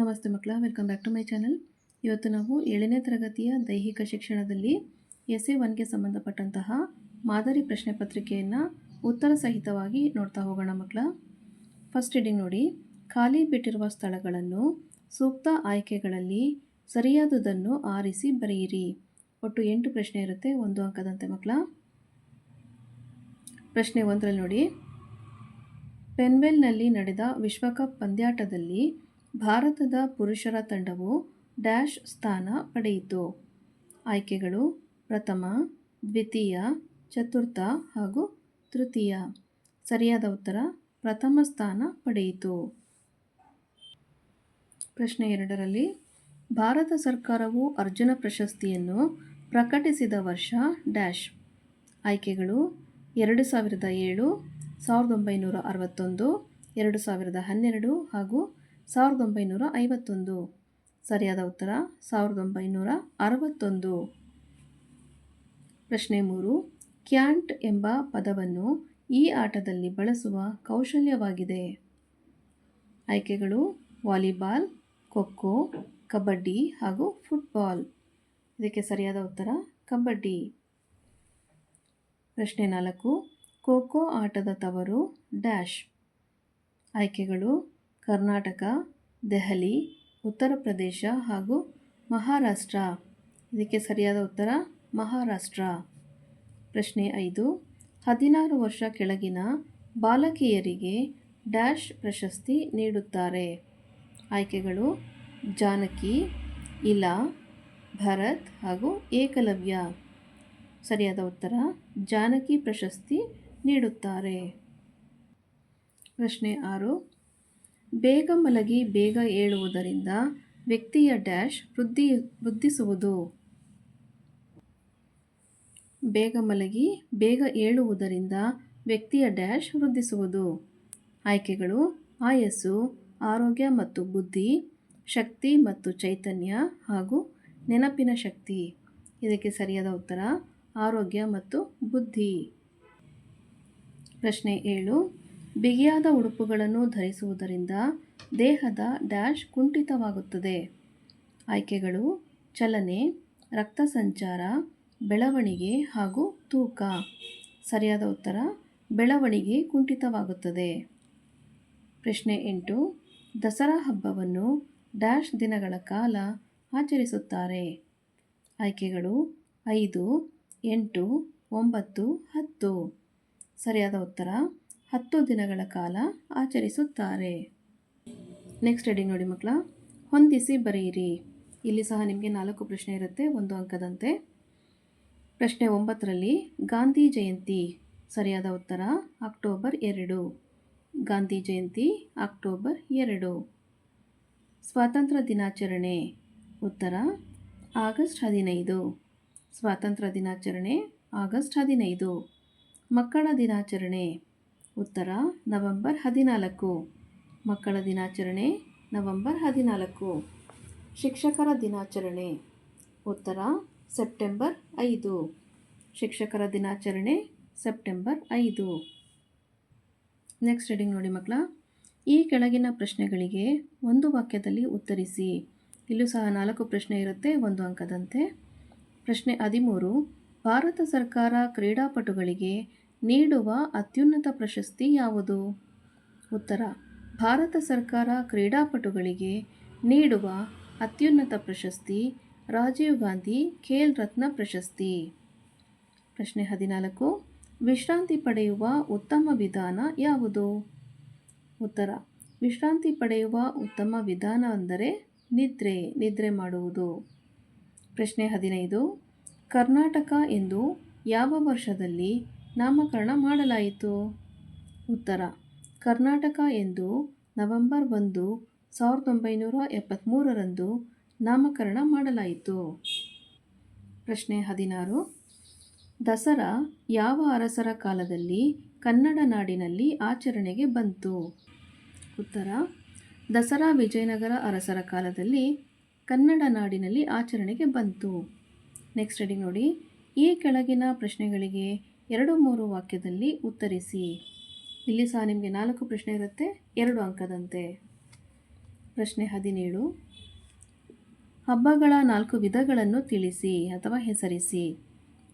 ನಮಸ್ತೆ ಮಕ್ಕಳ welcome back to my channel ಇವತ್ತು ನಾವು ಏಳನೇ ತರಗತಿಯ ದೈಹಿಕ ಶಿಕ್ಷಣದಲ್ಲಿ ಎಸ್ ಎ ಒನ್ಗೆ ಸಂಬಂಧಪಟ್ಟಂತಹ ಮಾದರಿ ಪ್ರಶ್ನೆ ಪತ್ರಿಕೆಯನ್ನು ಉತ್ತರ ಸಹಿತವಾಗಿ ನೋಡ್ತಾ ಹೋಗೋಣ ಮಕ್ಕಳ. ಫಸ್ಟ್ ರೀಡಿಂಗ್ ನೋಡಿ, ಖಾಲಿ ಬಿಟ್ಟಿರುವ ಸ್ಥಳಗಳನ್ನು ಸೂಕ್ತ ಆಯ್ಕೆಗಳಲ್ಲಿ ಸರಿಯಾದುದನ್ನು ಆರಿಸಿ ಬರೆಯಿರಿ. ಒಟ್ಟು ಎಂಟು ಪ್ರಶ್ನೆ ಇರುತ್ತೆ, ಒಂದು ಅಂಕದಂತೆ ಮಕ್ಕಳ. ಪ್ರಶ್ನೆ ಒಂದರಲ್ಲಿ ನೋಡಿ, ಪೆನ್ವೆಲ್ನಲ್ಲಿ ನಡೆದ ವಿಶ್ವಕಪ್ ಪಂದ್ಯಾಟದಲ್ಲಿ ಭಾರತದ ಪುರುಷರ ತಂಡವು ಡ್ಯಾಶ್ ಸ್ಥಾನ ಪಡೆಯಿತು. ಆಯ್ಕೆಗಳು ಪ್ರಥಮ, ದ್ವಿತೀಯ, ಚತುರ್ಥ ಹಾಗೂ ತೃತೀಯ. ಸರಿಯಾದ ಉತ್ತರ ಪ್ರಥಮ ಸ್ಥಾನ ಪಡೆಯಿತು. ಪ್ರಶ್ನೆ ಎರಡರಲ್ಲಿ, ಭಾರತ ಸರ್ಕಾರವು ಅರ್ಜುನ ಪ್ರಶಸ್ತಿಯನ್ನು ಪ್ರಕಟಿಸಿದ ವರ್ಷ ಡ್ಯಾಶ್. ಆಯ್ಕೆಗಳು ಎರಡು ಸಾವಿರದ ಏಳು, ಸಾವಿರದ ಒಂಬೈನೂರ ಅರವತ್ತೊಂದು, ಎರಡು ಸಾವಿರದ ಹನ್ನೆರಡು ಹಾಗೂ ಸಾವಿರದ ಒಂಬೈನೂರ ಐವತ್ತೊಂದು. ಸರಿಯಾದ ಉತ್ತರ, ಸಾವಿರದ ಒಂಬೈನೂರ ಅರವತ್ತೊಂದು. ಪ್ರಶ್ನೆ ಮೂರು, ಕ್ಯಾಂಟ್ ಎಂಬ ಪದವನ್ನು ಈ ಆಟದಲ್ಲಿ ಬಳಸುವ ಕೌಶಲ್ಯವಾಗಿದೆ. ಆಯ್ಕೆಗಳು, ವಾಲಿಬಾಲ್, ಖೋಖೋ, ಕಬಡ್ಡಿ ಹಾಗೂ ಫುಟ್ಬಾಲ್. ಇದಕ್ಕೆ ಸರಿಯಾದ ಉತ್ತರ, ಕಬಡ್ಡಿ. ಪ್ರಶ್ನೆ ನಾಲ್ಕು, ಖೋಖೋ ಆಟದ ತವರು ಡ್ಯಾಶ್. ಆಯ್ಕೆಗಳು ಕರ್ನಾಟಕ, ದೆಹಲಿ, ಉತ್ತರ ಪ್ರದೇಶ ಹಾಗೂ ಮಹಾರಾಷ್ಟ್ರ. ಇದಕ್ಕೆ ಸರಿಯಾದ ಉತ್ತರ, ಮಹಾರಾಷ್ಟ್ರ. ಪ್ರಶ್ನೆ ಐದು, ಹದಿನಾರು ವರ್ಷ ಕೆಳಗಿನ ಬಾಲಕಿಯರಿಗೆ ಡ್ಯಾಶ್ ಪ್ರಶಸ್ತಿ ನೀಡುತ್ತಾರೆ. ಆಯ್ಕೆಗಳು, ಜಾನಕಿ, ಇಲಾ, ಭರತ್ ಹಾಗೂ ಏಕಲವ್ಯ. ಸರಿಯಾದ ಉತ್ತರ, ಜಾನಕಿ ಪ್ರಶಸ್ತಿ ನೀಡುತ್ತಾರೆ. ಪ್ರಶ್ನೆ ಆರು ಬೇಗ ಮಲಗಿ ಬೇಗ ಏಳುವುದರಿಂದ ವ್ಯಕ್ತಿಯ ಡ್ಯಾಶ್ ವೃದ್ಧಿ ವೃದ್ಧಿಸುವುದು. ಬೇಗ ಮಲಗಿ ಬೇಗ ಏಳುವುದರಿಂದ ವ್ಯಕ್ತಿಯ ಡ್ಯಾಶ್ ವೃದ್ಧಿಸುವುದು. ಆಯ್ಕೆಗಳು, ಆಯಸ್ಸು, ಆರೋಗ್ಯ ಮತ್ತು ಬುದ್ಧಿ, ಶಕ್ತಿ ಮತ್ತು ಚೈತನ್ಯ ಹಾಗೂ ನೆನಪಿನ ಶಕ್ತಿ. ಇದಕ್ಕೆ ಸರಿಯಾದ ಉತ್ತರ, ಆರೋಗ್ಯ ಮತ್ತು ಬುದ್ಧಿ. ಪ್ರಶ್ನೆ ಏಳು ಬಿಗಿಯಾದ ಉಡುಪುಗಳನ್ನು ಧರಿಸುವುದರಿಂದ ದೇಹದ ಡ್ಯಾಶ್ ಕುಂಠಿತವಾಗುತ್ತದೆ. ಆಯ್ಕೆಗಳು, ಚಲನೆ, ರಕ್ತ ಸಂಚಾರ, ಬೆಳವಣಿಗೆ ಹಾಗೂ ತೂಕ. ಸರಿಯಾದ ಉತ್ತರ, ಬೆಳವಣಿಗೆ ಕುಂಠಿತವಾಗುತ್ತದೆ. ಪ್ರಶ್ನೆ ಎಂಟು, ದಸರಾ ಹಬ್ಬವನ್ನು ಡ್ಯಾಶ್ ದಿನಗಳ ಕಾಲ ಆಚರಿಸುತ್ತಾರೆ. ಆಯ್ಕೆಗಳು, ಐದು, ಎಂಟು, ಒಂಬತ್ತು, ಹತ್ತು. ಸರಿಯಾದ ಉತ್ತರ ಹತ್ತು ದಿನಗಳ ಕಾಲ ಆಚರಿಸುತ್ತಾರೆ. ನೆಕ್ಸ್ಟ್ ರೆಡಿ ನೋಡಿ ಮಕ್ಕಳ. ಹೊಂದಿಸಿ ಬರೆಯಿರಿ. ಇಲ್ಲಿ ಸಹ ನಿಮಗೆ ನಾಲ್ಕು ಪ್ರಶ್ನೆ ಇರುತ್ತೆ, ಒಂದು ಅಂಕದಂತೆ. ಪ್ರಶ್ನೆ ಒಂಬತ್ತರಲ್ಲಿ, ಗಾಂಧಿ ಜಯಂತಿ ಸರಿಯಾದ ಉತ್ತರ, ಅಕ್ಟೋಬರ್ ಎರಡು. ಗಾಂಧಿ ಜಯಂತಿ, ಅಕ್ಟೋಬರ್ ಎರಡು. ಸ್ವಾತಂತ್ರ್ಯ ದಿನಾಚರಣೆ, ಉತ್ತರ, ಆಗಸ್ಟ್ ಹದಿನೈದು. ಸ್ವಾತಂತ್ರ್ಯ ದಿನಾಚರಣೆ, ಆಗಸ್ಟ್ ಹದಿನೈದು. ಮಕ್ಕಳ ದಿನಾಚರಣೆ ಉತ್ತರ, ನವೆಂಬರ್ ಹದಿನಾಲ್ಕು. ಮಕ್ಕಳ ದಿನಾಚರಣೆ, ನವೆಂಬರ್ ಹದಿನಾಲ್ಕು. ಶಿಕ್ಷಕರ ದಿನಾಚರಣೆ. ಉತ್ತರ, ಸೆಪ್ಟೆಂಬರ್ ಐದು. ಶಿಕ್ಷಕರ ದಿನಾಚರಣೆ, ಸೆಪ್ಟೆಂಬರ್ ಐದು. ನೆಕ್ಸ್ಟ್ ರೀಡಿಂಗ್ ನೋಡಿ ಮಕ್ಕಳ. ಈ ಕೆಳಗಿನ ಪ್ರಶ್ನೆಗಳಿಗೆ ಒಂದು ವಾಕ್ಯದಲ್ಲಿ ಉತ್ತರಿಸಿ. ಇಲ್ಲೂ ಸಹ ನಾಲ್ಕು ಪ್ರಶ್ನೆ ಇರುತ್ತೆ, ಒಂದು ಅಂಕದಂತೆ. ಪ್ರಶ್ನೆ ಹದಿಮೂರು. ಭಾರತ ಸರ್ಕಾರ ಕ್ರೀಡಾಪಟುಗಳಿಗೆ ನೀಡುವ ಅತ್ಯುನ್ನತ ಪ್ರಶಸ್ತಿ ಯಾವುದು? ಉತ್ತರ, ಭಾರತ ಸರ್ಕಾರ ಕ್ರೀಡಾಪಟುಗಳಿಗೆ ನೀಡುವ ಅತ್ಯುನ್ನತ ಪ್ರಶಸ್ತಿ ರಾಜೀವ್ ಗಾಂಧಿ ಖೇಲ್ ರತ್ನ ಪ್ರಶಸ್ತಿ. ಪ್ರಶ್ನೆ ಹದಿನಾಲ್ಕು, ವಿಶ್ರಾಂತಿ ಪಡೆಯುವ ಉತ್ತಮ ವಿಧಾನ ಯಾವುದು? ಉತ್ತರ, ವಿಶ್ರಾಂತಿ ಪಡೆಯುವ ಉತ್ತಮ ವಿಧಾನ ಅಂದರೆ ನಿದ್ರೆ ನಿದ್ರೆ ಮಾಡುವುದು. ಪ್ರಶ್ನೆ ಹದಿನೈದು, ಕರ್ನಾಟಕ ಎಂದು ಯಾವ ವರ್ಷದಲ್ಲಿ ನಾಮಕರಣ ಮಾಡಲಾಯಿತು. ಉತ್ತರ. ಕರ್ನಾಟಕ ಎಂದು ನವೆಂಬರ್ ಒಂದು, ಸಾವಿರದ ಒಂಬೈನೂರ ಎಪ್ಪತ್ತ್ಮೂರರಂದು ನಾಮಕರಣ ಮಾಡಲಾಯಿತು. ಪ್ರಶ್ನೆ ಹದಿನಾರು. ದಸರಾ ಯಾವ ಅರಸರ ಕಾಲದಲ್ಲಿ ಕನ್ನಡ ನಾಡಿನಲ್ಲಿ ಆಚರಣೆಗೆ ಬಂತು? ಉತ್ತರ. ದಸರಾ ವಿಜಯನಗರ ಅರಸರ ಕಾಲದಲ್ಲಿ ಕನ್ನಡ ನಾಡಿನಲ್ಲಿ ಆಚರಣೆಗೆ ಬಂತು. ನೆಕ್ಸ್ಟ್ ಅಡಿ ನೋಡಿ. ಈ ಕೆಳಗಿನ ಪ್ರಶ್ನೆಗಳಿಗೆ ಎರಡು ಮೂರು ವಾಕ್ಯದಲ್ಲಿ ಉತ್ತರಿಸಿ. ಇಲ್ಲಿ ಸಹ ನಿಮಗೆ ನಾಲ್ಕು ಪ್ರಶ್ನೆ ಇರುತ್ತೆ, ಎರಡು ಅಂಕದಂತೆ. ಪ್ರಶ್ನೆ ಹದಿನೇಳು. ಹಬ್ಬಗಳ ನಾಲ್ಕು ವಿಧಗಳನ್ನು ತಿಳಿಸಿ ಅಥವಾ ಹೆಸರಿಸಿ.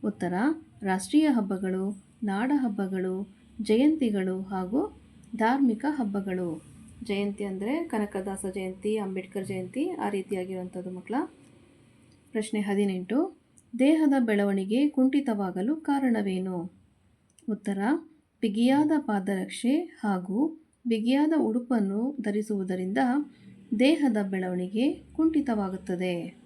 ಉತ್ತರ, ರಾಷ್ಟ್ರೀಯ ಹಬ್ಬಗಳು, ನಾಡ ಹಬ್ಬಗಳು, ಜಯಂತಿಗಳು ಹಾಗೂ ಧಾರ್ಮಿಕ ಹಬ್ಬಗಳು. ಜಯಂತಿ ಅಂದರೆ ಕನಕದಾಸ ಜಯಂತಿ, ಅಂಬೇಡ್ಕರ್ ಜಯಂತಿ ಆ ರೀತಿಯಾಗಿರುವಂಥದ್ದು ಮಕ್ಕಳ. ಪ್ರಶ್ನೆ ಹದಿನೆಂಟು. ದೇಹದ ಬೆಳವಣಿಗೆ ಕುಂಠಿತವಾಗಲು ಕಾರಣವೇನು? ಉತ್ತರ, ಬಿಗಿಯಾದ ಪಾದರಕ್ಷೆ ಹಾಗೂ ಬಿಗಿಯಾದ ಉಡುಪನ್ನು ಧರಿಸುವುದರಿಂದ ದೇಹದ ಬೆಳವಣಿಗೆ ಕುಂಠಿತವಾಗುತ್ತದೆ.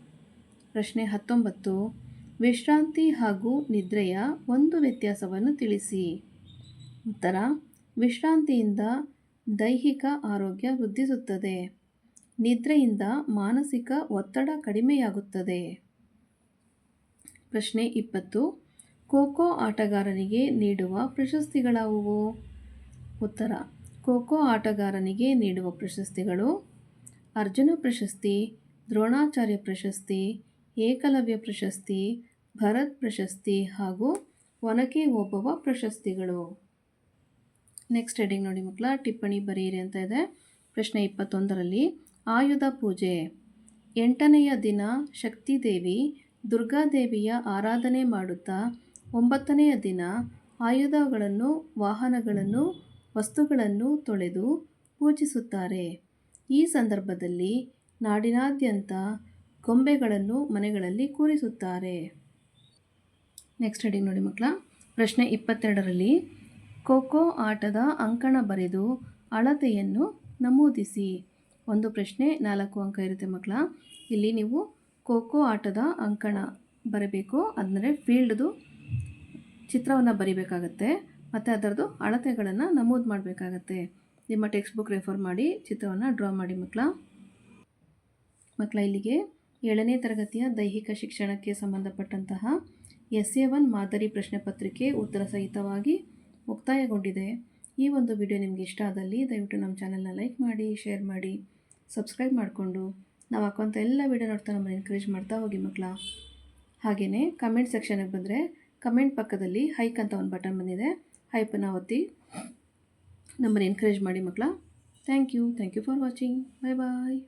ಪ್ರಶ್ನೆ ಹತ್ತೊಂಬತ್ತು, ವಿಶ್ರಾಂತಿ ಹಾಗೂ ನಿದ್ರೆಯ ಒಂದು ವ್ಯತ್ಯಾಸವನ್ನು ತಿಳಿಸಿ. ಉತ್ತರ, ವಿಶ್ರಾಂತಿಯಿಂದ ದೈಹಿಕ ಆರೋಗ್ಯ ವೃದ್ಧಿಸುತ್ತದೆ. ನಿದ್ರೆಯಿಂದ ಮಾನಸಿಕ ಒತ್ತಡ ಕಡಿಮೆಯಾಗುತ್ತದೆ. ಪ್ರಶ್ನೆ ಇಪ್ಪತ್ತು. ಖೋಖೋ ಆಟಗಾರನಿಗೆ ನೀಡುವ ಪ್ರಶಸ್ತಿಗಳಾವುವು? ಉತ್ತರ. ಖೋಖೋ ಆಟಗಾರನಿಗೆ ನೀಡುವ ಪ್ರಶಸ್ತಿಗಳು ಅರ್ಜುನ ಪ್ರಶಸ್ತಿ, ದ್ರೋಣಾಚಾರ್ಯ ಪ್ರಶಸ್ತಿ, ಏಕಲವ್ಯ ಪ್ರಶಸ್ತಿ, ಭರತ್ ಪ್ರಶಸ್ತಿ ಹಾಗೂ ಒನಕೆ ಓಬವ್ವ ಪ್ರಶಸ್ತಿಗಳು. ನೆಕ್ಸ್ಟ್ ಹೆಡಿಂಗ್ ನೋಡಿ ಮಕ್ಕಳ, ಟಿಪ್ಪಣಿ ಬರೆಯಿರಿ ಅಂತ ಇದೆ. ಪ್ರಶ್ನೆ ಇಪ್ಪತ್ತೊಂದರಲ್ಲಿ, ಆಯುಧ ಪೂಜೆ. ಎಂಟನೆಯ ದಿನ ಶಕ್ತಿದೇವಿ ದುರ್ಗಾದೇವಿಯ ಆರಾಧನೆ ಮಾಡುತ್ತಾ ಒಂಬತ್ತನೆಯ ದಿನ ಆಯುಧಗಳನ್ನು, ವಾಹನಗಳನ್ನು, ವಸ್ತುಗಳನ್ನು ತೊಳೆದು ಪೂಜಿಸುತ್ತಾರೆ. ಈ ಸಂದರ್ಭದಲ್ಲಿ ನಾಡಿನಾದ್ಯಂತ ಗೊಂಬೆಗಳನ್ನು ಮನೆಗಳಲ್ಲಿ ಕೂರಿಸುತ್ತಾರೆ. ನೆಕ್ಸ್ಟ್ ರೆಡಿ ನೋಡಿ ಮಕ್ಕಳ, ಪ್ರಶ್ನೆ ಇಪ್ಪತ್ತೆರಡರಲ್ಲಿ, ಖೋಖೋ ಆಟದ ಅಂಕಣ ಬರೆದು ಅಳತೆಯನ್ನು ನಮೂದಿಸಿ. ಒಂದು ಪ್ರಶ್ನೆ ನಾಲ್ಕು ಅಂಕ ಇರುತ್ತೆ ಮಕ್ಕಳ. ಇಲ್ಲಿ ನೀವು ಖೋಖೋ ಆಟದ ಅಂಕಣ ಬರಬೇಕು. ಅಂದರೆ ಫೀಲ್ಡ್ದು ಚಿತ್ರವನ್ನು ಬರಿಬೇಕಾಗತ್ತೆ. ಮತ್ತು ಅದರದ್ದು ಅಳತೆಗಳನ್ನು ನಮೂದು ಮಾಡಬೇಕಾಗತ್ತೆ. ನಿಮ್ಮ ಟೆಕ್ಸ್ಟ್ ಬುಕ್ ರೆಫರ್ ಮಾಡಿ, ಚಿತ್ರವನ್ನು ಡ್ರಾ ಮಾಡಿ ಮಕ್ಕಳ ಮಕ್ಕಳ ಇಲ್ಲಿಗೆ ಏಳನೇ ತರಗತಿಯ ದೈಹಿಕ ಶಿಕ್ಷಣಕ್ಕೆ ಸಂಬಂಧಪಟ್ಟಂತಹ ಎಸ್ ಎ ಒನ್ ಮಾದರಿ ಪ್ರಶ್ನೆ ಪತ್ರಿಕೆ ಉತ್ತರ ಸಹಿತವಾಗಿ ಮುಕ್ತಾಯಗೊಂಡಿದೆ. ಈ ಒಂದು ವಿಡಿಯೋ ನಿಮಗೆ ಇಷ್ಟ ಆದಲ್ಲಿ ದಯವಿಟ್ಟು ನಮ್ಮ ಚಾನಲ್ನ ಲೈಕ್ ಮಾಡಿ ಶೇರ್ ಮಾಡಿ ಸಬ್ಸ್ಕ್ರೈಬ್ ಮಾಡಿಕೊಂಡು ನಾವು ಹಾಕುವಂಥ ಎಲ್ಲ ವೀಡಿಯೋ ನೋಡ್ತಾ ನಮ್ಮನ್ನು ಎನ್ಕರೇಜ್ ಮಾಡ್ತಾ ಹೋಗಿ ಮಕ್ಕಳ ಹಾಗೆಯೇ ಕಮೆಂಟ್ ಸೆಕ್ಷನಿಗೆ ಬಂದರೆ ಕಮೆಂಟ್ ಪಕ್ಕದಲ್ಲಿ ಹೈಕ್ ಅಂತ ಒಂದು ಬಟನ್ ಬಂದಿದೆ. ಹೈಪನ್ನು ಒತ್ತಿ ನಮ್ಮನ್ನು ಎನ್ಕರೇಜ್ ಮಾಡಿ ಮಕ್ಕಳ thank you thank you for watching bye bye